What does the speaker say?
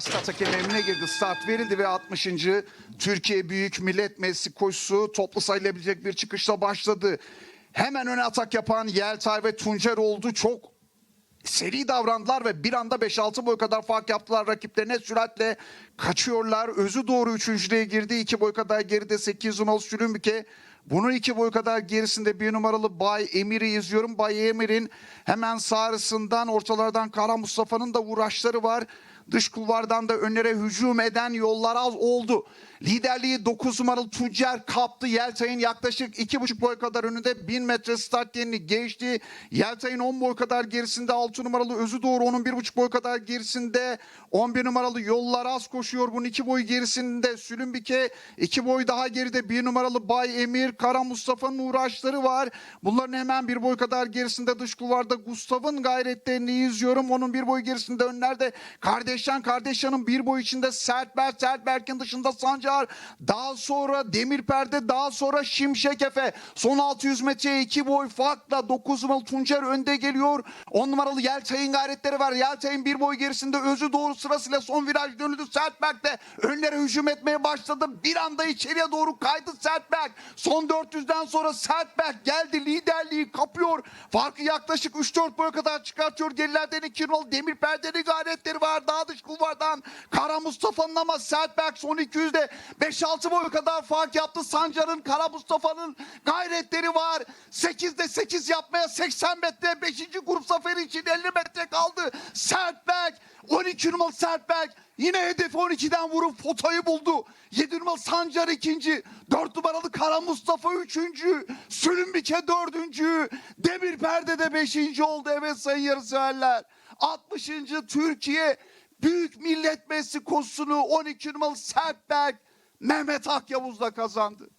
start hakemi emrine girdi. Start verildi ve 60. Türkiye Büyük Millet Meclisi koşusu toplu sayılabilecek bir çıkışla başladı. Hemen öne atak yapan Yeltay ve Tuncer oldu. Çok seri davrandılar ve bir anda 5-6 boy kadar fark yaptılar rakiplerine süratle kaçıyorlar. Özü doğru üçüncülüğe girdi. 2 boy kadar geride 8 numaralı Sülümbüke. Bunun iki boy kadar gerisinde bir numaralı Bay Emir'i izliyorum. Bay Emir'in hemen sağrısından ortalardan Kara Mustafa'nın da uğraşları var. Dış kulvardan da önlere hücum eden yollar az oldu. Liderliği 9 numaralı Tuncer kaptı. Yeltay'ın yaklaşık 2,5 boy kadar önünde 1000 metre start yerini geçti. Yeltay'ın 10 boy kadar gerisinde 6 numaralı Özü Doğru onun 1,5 boy kadar gerisinde 11 numaralı Yollar az koşuyor. Bunun 2 boy gerisinde Sülümbike 2 boy daha geride 1 numaralı Bay Emir Kara Mustafa'nın uğraşları var. Bunların hemen bir boy kadar gerisinde dış kulvarda Gustav'ın gayretlerini izliyorum. Onun bir boy gerisinde önlerde Kardeşen Kardeşen'in bir boy içinde Sertberk Sertberk'in dışında Sancar. Daha sonra Demir Perde daha sonra Şimşek Efe. Son 600 metreye 2 boy farkla 9 numaralı Tuncer önde geliyor. 10 numaralı Yelçay'ın gayretleri var. Yelçay'ın bir boy gerisinde özü doğru sırasıyla son viraj dönüldü. Sertberk de önlere hücum etmeye başladı. Bir anda içeriye doğru kaydı Sertberk. Son 400'den sonra Sertberk geldi. Liderliği kapıyor. Farkı yaklaşık 3-4 boya kadar çıkartıyor. Gerilerden 2 numaralı Demir Perde'nin gayretleri var. Daha dış kulvardan Kara Mustafa'nın ama Sertberk son 200'de 5-6 boy kadar fark yaptı. Sancar'ın Kara Mustafa'nın gayretleri var. 8'de 8 yapmaya 80 metre 5. grup zaferi için 50 metre kaldı. Sertberk 12 numaralı Sertberk yine hedefi 12'den vurup fotoyu buldu. 7 numaralı Sancar ikinci. 4 numaralı Kara Mustafa üçüncü. Sülümbike dördüncü. Demir Perde de beşinci oldu. Evet sayın yarışseverler. 60. Türkiye Büyük Millet Meclisi koşusunu 12 numaralı Sertberk Mehmet Akyavuz'la kazandı.